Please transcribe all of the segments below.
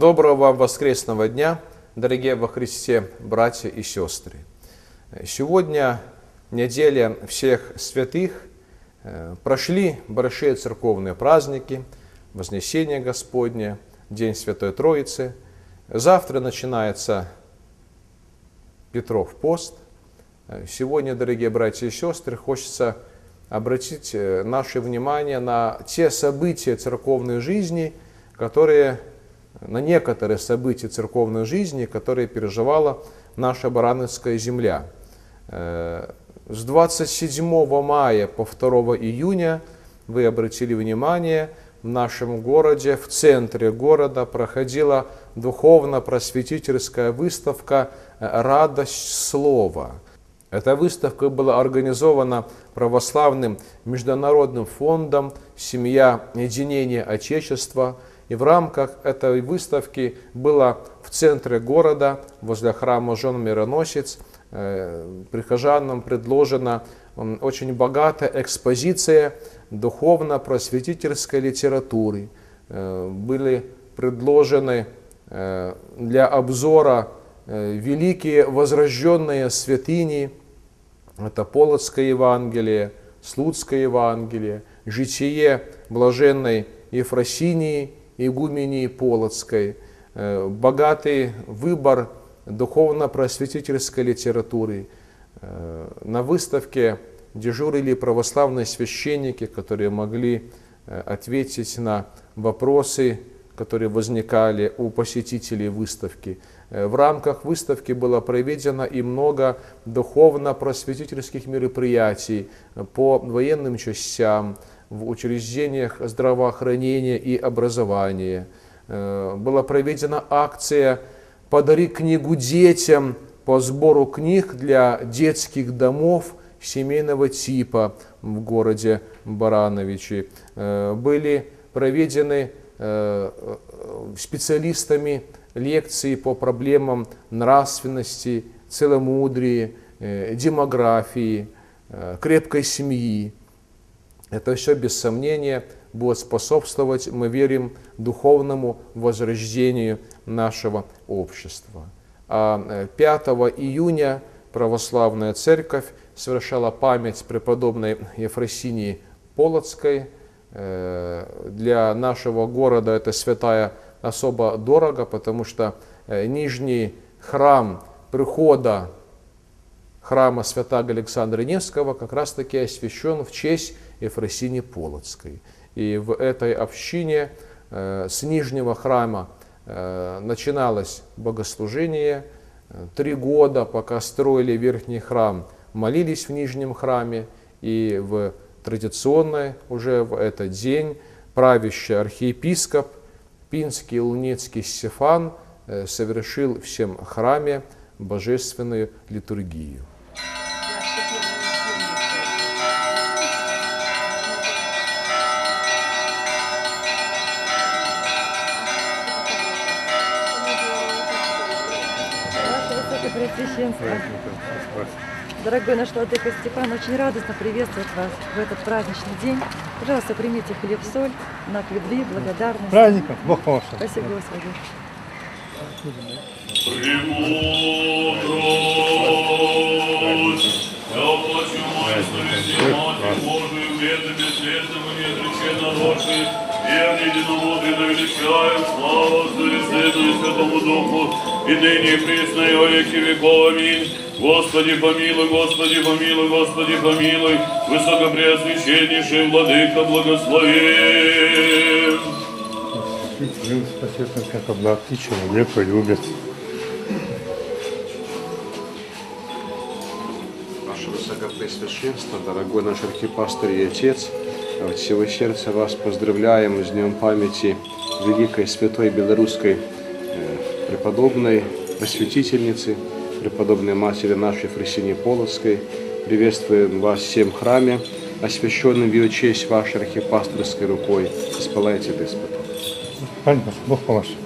Доброго вам воскресного дня, дорогие во Христе братья и сестры. Сегодня неделя всех святых, Э, прошли большие церковные праздники, Вознесение Господне, День Святой Троицы. Завтра начинается Петров пост. Э, сегодня, дорогие братья и сестры, хочется обратить э, наше внимание на те события церковной жизни, которые, на некоторые события церковной жизни, которые переживала наша Барановская земля. С 27 мая по 2 июня вы обратили внимание, в нашем городе, в центре города проходила духовно-просветительская выставка «Радость слова». Эта выставка была организована православным международным фондом «Семья единения Отечества», и в рамках этой выставки было в центре города, возле храма Жен Мироносец, Э, прихожанам предложена очень богатая экспозиция духовно-просветительской литературы. Э, были предложены э, для обзора великие возрожденные святыни, это Полоцкое Евангелие, Слуцкое Евангелие, житие блаженной Ефросинии, игумении Полоцкой, богатый выбор духовно-просветительской литературы. Э, на выставке дежурили православные священники, которые могли э, ответить на вопросы, которые возникали у посетителей выставки. Э, в рамках выставки было проведено и много духовно-просветительских мероприятий по военным частям, в учреждениях здравоохранения и образования. Была проведена акция подари книгу детям по сбору книг для детских домов семейного типа в городе Барановичи. Э, были проведены э, специалистами лекции по проблемам нравственности, целомудрии, э, демографии, крепкой семьи. Это все без сомнения будет способствовать, мы верим, духовному возрождению нашего общества. А 5 э, июня православная церковь совершала память преподобной Ефросинии Полоцкой. Э, для нашего города это святая особо дорого, потому что э, нижний храм прихода храма святого Александра Невского как раз таки освящен в честь Ефросинии Полоцкой. И в этой общине э, с нижнего храма э, начиналось богослужение. Три года, пока строили верхний храм, молились в нижнем храме. И в традиционный уже в этот день правящий архиепископ Пинский Луницкий Стефан э, совершил всем храме божественную литургию. Преосвященство. Дорогой наш Владыка Степан, очень радостно приветствовать вас в этот праздничный день. Пожалуйста, примите хлеб-соль, знак любви, благодарность. Праздником, Бог поможет. Спасибо, Господи. Я оплачу мой совести, Мать Божию, бедным, бесследным и неотреченно рожи, верный, единомудрый, да величаем, слава Отцу и Сыну и Святому Духу, и ныне и присно и во веки веков. Аминь. Господи, помилуй, Господи, помилуй, Господи, помилуй, Высокопреосвященнейший Владыка, благослови. Мил спасет как облаки человека любят. Ваше Высокопреосвященство, дорогой наш архипастырь и отец, от всего сердца вас поздравляем с Днем памяти великой святой белорусской преподобной просветительницы, преподобной матери нашей Фресине Полоцкой. Приветствуем вас всем храме, освященным в ее честь вашей архипасторской рукой. Исполняйте Господа. Праздником, Бог поможет.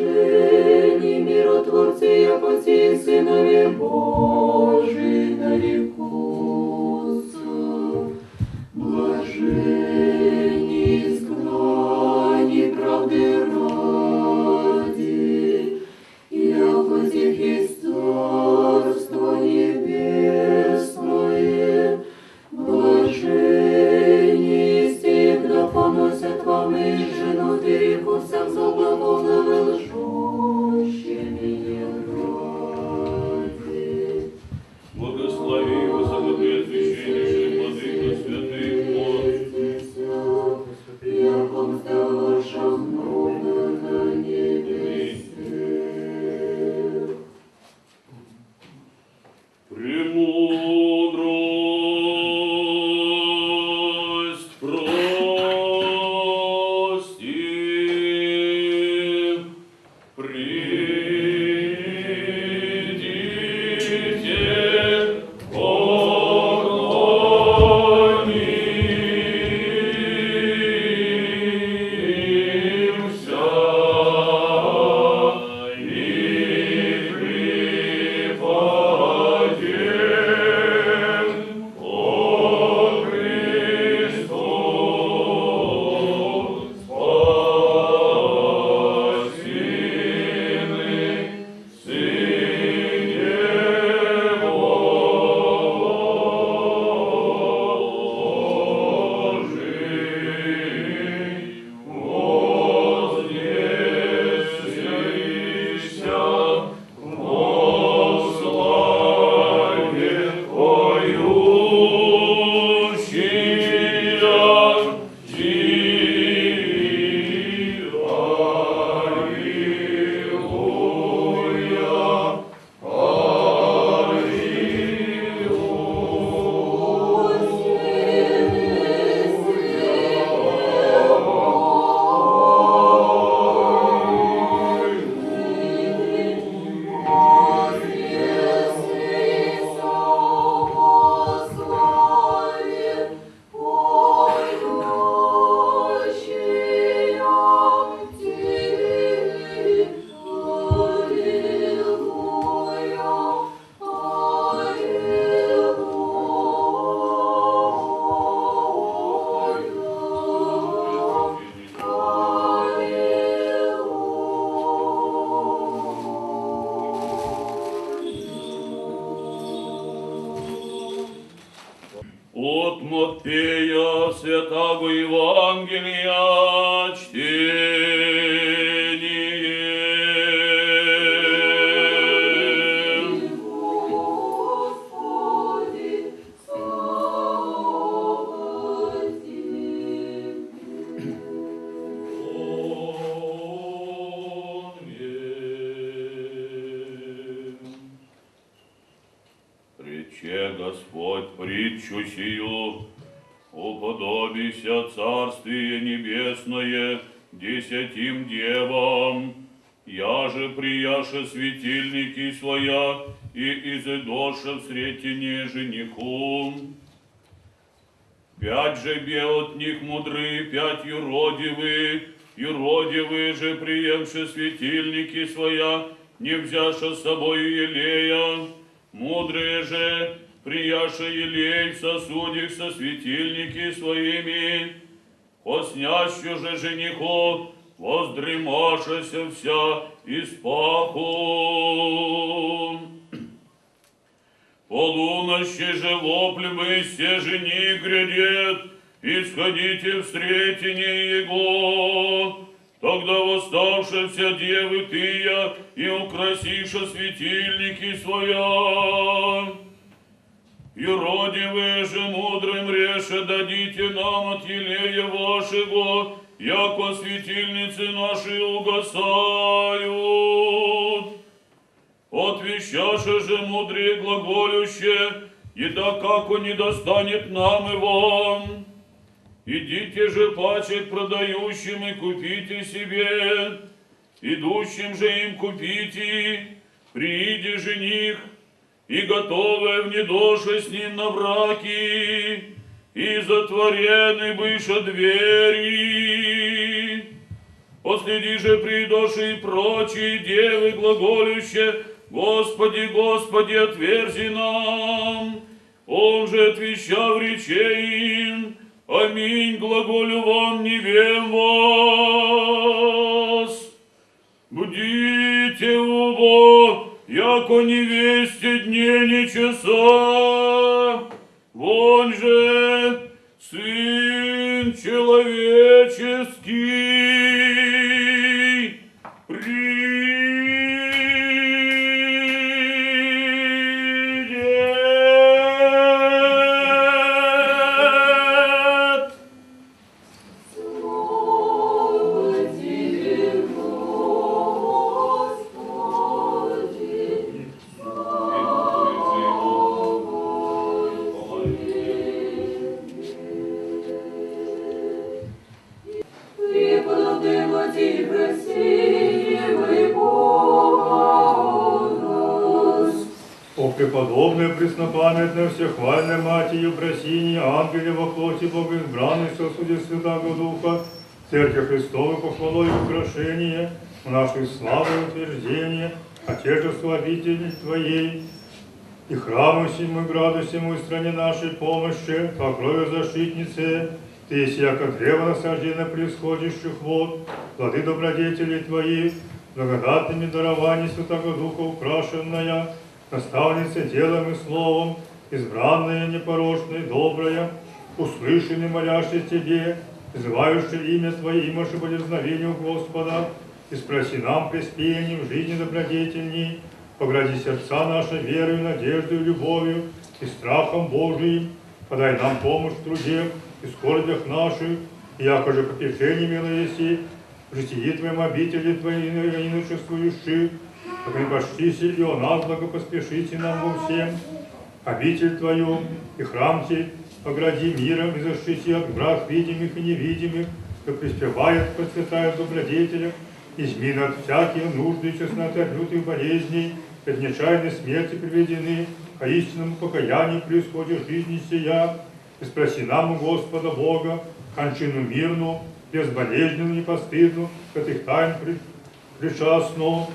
Блажени миротворцы, яко ти сынове Божий Господь притчу сию, уподобися Царствие Небесное десятим девам, я же прияше светильники своя и изыдоша в сретение жениху. Пять же бе от них мудры, пять юродивы, юродивы же, приемши светильники своя, не взяша с собою елея, мудрые же, прияша елей в сосудях со светильники своими, поснящу же жениху, воздремашася вся из паху. Полунощи же вопль вы все жени грядет, исходите встретение его. Тогда восставшися девы тыя, и украсиша светильники своя. И роди вы же мудрым реше дадите нам от елея вашего, яко светильницы наши угасают. Отвещаше же мудрые глаголюще, и да как он не достанет нам и вам. Идите же паче к продающим и купите себе, идущим же им купите, прииди жених, и готовы внедоши с ним на браки, и затворены быша двери. Последи же придоши и прочие девы глаголюще, Господи, Господи, отверзи нам. Он же отвечал речей им, Аминь, глаголю вам, не вем вас. Будите у Бога, яко невесте дней не часа, он же Сын Человеческий. О преподобная, преснопамятная, всехвальная Матью, просини, ангеле во плоти Богоизбранной, сосуде Святого Духа, Церкви Христовой похвалой и украшение, в нашей славы утверждение, Отечество обители Твоей, и храму всему граду всему и стране нашей помощи, по крови защитнице, Ты есть яко древо насаждено происходящих вод, плоды добродетелей Твоих, благодатными дарованиями Святого Духа украшенная, наставница делом и словом, избранная, непорочная, добрая, услышанный, молящий Тебе, взывающий имя Твое, и маши у Господа, и спроси нам приспением жизни добродетельней, погради сердца наши верою, надеждой любовью и страхом Божиим, подай нам помощь в труде и скорбях наших, и якоже попечение, милое еси, в житии Твоем обители Твоей и Припашти сие нас, благопоспешите нам во всем, обитель Твою и храм Ти, огради миром и защити от враг видимых и невидимых, кто приспевает, процветает добродетелям, измин от всяких нужды, честноты, от лютых болезней, от нечаянной смерти приведены, а истинному покаянию происходит жизни сия, и спроси нам у Господа Бога, кончину мирну, безболезненную, непостыдну, от их тайн причастную,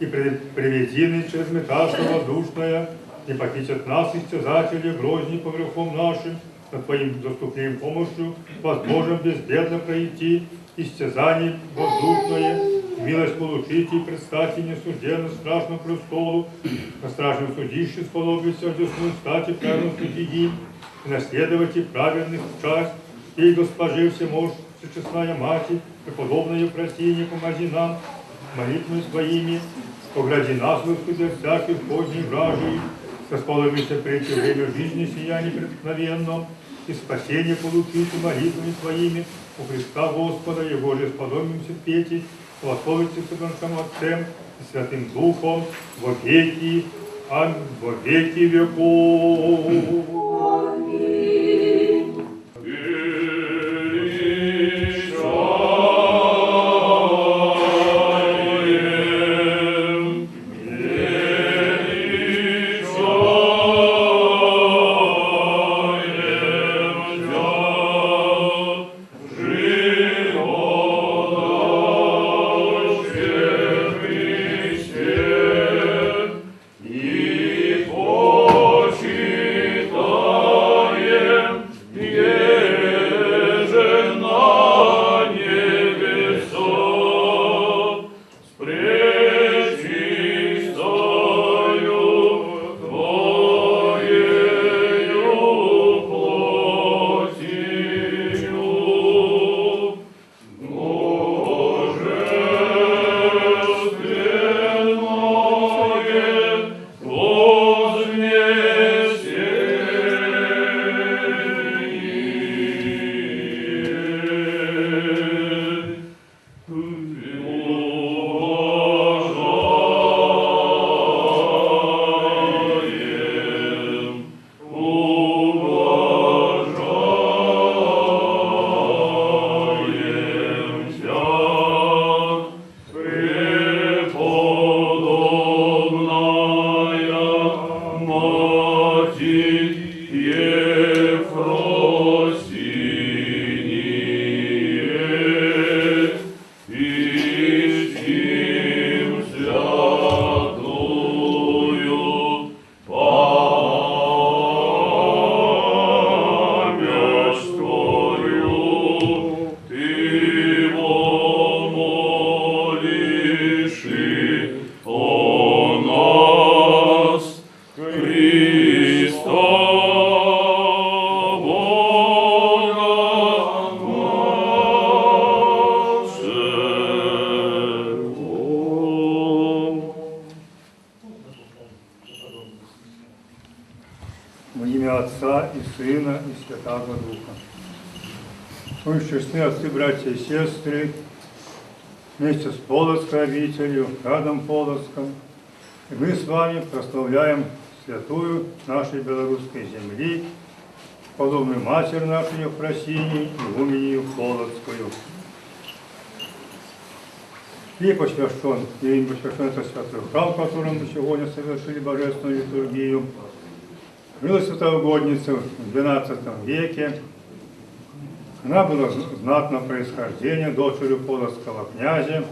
и приведены через меташа воздушная, не похитят нас истязатели, грозни по верхом нашим, над Твоим доступным помощью возможем безбедно пройти, истязание воздушное, милость получить и предстать и несужденно страшно престолу, на страшном судище сподобится десну стать и правильно судьи, и наследовать и правильных часть, и госпожи всемож, всечестная мать, преподобная прости, не помози нам, Молитвы своими, огради нас, Господи, всяких поздней вражей, расположимся прийти время жизни сия непреткновенно, и спасение получите молитвами своими у Христа Господа, Его же сподобимся петь, славовите с нашим Отцем и Святым Духом во веки, а во веки веков. Сестры, вместе с Полоцкой обителью, рядом Полоцком, и мы с вами прославляем святую нашей белорусской земли, подобную Матерь нашу Евпросинию и Умению Полоцкую. И посвящен, и им посвящен это святой храм, в мы сегодня совершили божественную литургию. Была святая угодница в XII веке. Она была знатного происхождения, дочерью полоцкого князя.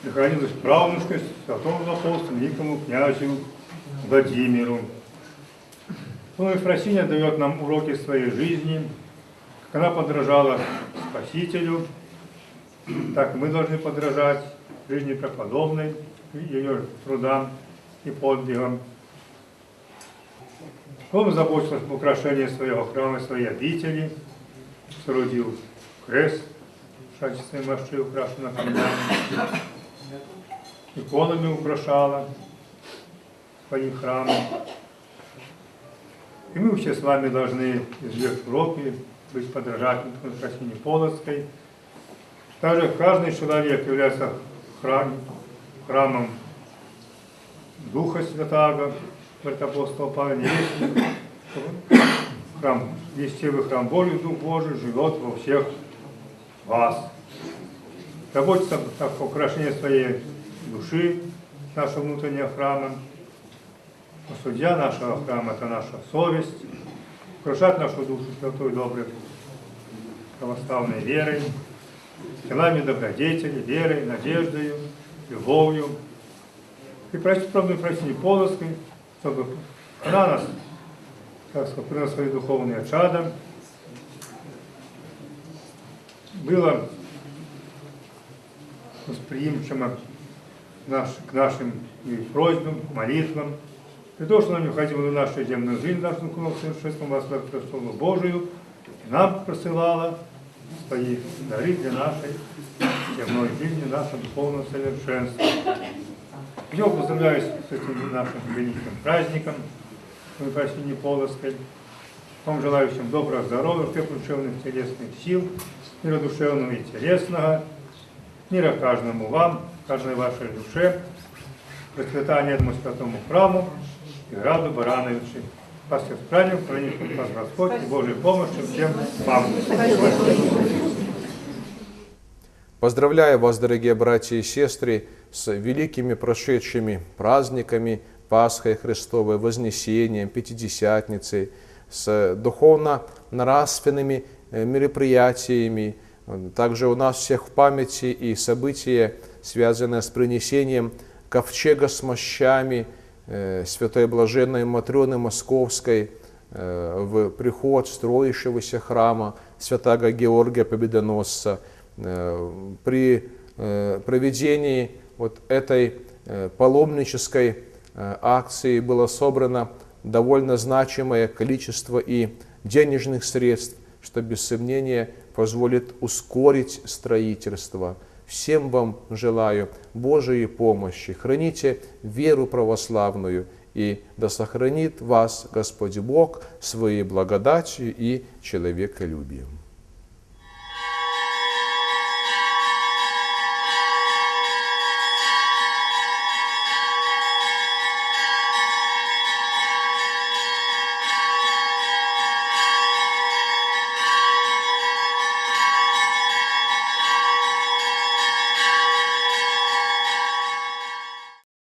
Приходилась правнучкой святому апостолу великому князю Владимиру. Ну, Ефросиния дает нам уроки своей жизни, как она подражала Спасителю, так мы должны подражать жизни преподобной, ее трудам и подвигам. Он заботился об украшении своего храма, своей обители, соорудил крест, шачественной мощи, украшенный камнями, иконами украшала свои храмы. И мы все с вами должны извлечь уроки, быть подражателем Константине Полоцкой. Также каждый человек является храм, храмом Духа Святаго, говорит апостол храм, если вы храм Божий, Дух Божий живет во всех вас. Заботиться так о украшении своей души, нашего внутреннего храма. Но судья нашего храма – это наша совесть. Украшать нашу душу святой, доброй, православной верой, делами добродетели, верой, надеждой, любовью. И просить, правду, просить Полоцкой, чтобы она нас, сказать, принесла свои духовные чада, было восприимчиво наш, к нашим и просьбам, молитвам. И то, что нам необходимо в нашу земную жизнь, нашим духовным совершенством, вас престолу Божию, нам присылала свои дары для нашей земной жизни, нашего духовного совершенства. Я поздравляю с этим нашим великим праздником, Просвещение Полоцкой. Вам желаю всем доброго здоровья, крепких душевных телесных сил, мира душевного и телесного, мира каждому вам, каждой вашей душе, процветания этому святому храму и Раду Барановичу. Вас всех праздником, храни вас Господь и Божьей помощью всем вам. Поздравляю вас, дорогие братья и сестры, с великими прошедшими праздниками Пасхой Христовой, Вознесением, Пятидесятницей, с духовно-нравственными э, мероприятиями. Также у нас всех в памяти и события, связанные с принесением ковчега с мощами э, Святой Блаженной Матрены Московской э, в приход строящегося храма Святаго Георгия Победоносца – при проведении вот этой паломнической акции было собрано довольно значимое количество и денежных средств, что без сомнения позволит ускорить строительство. Всем вам желаю Божией помощи. Храните веру православную, и да сохранит вас Господь Бог своей благодатью и человеколюбием.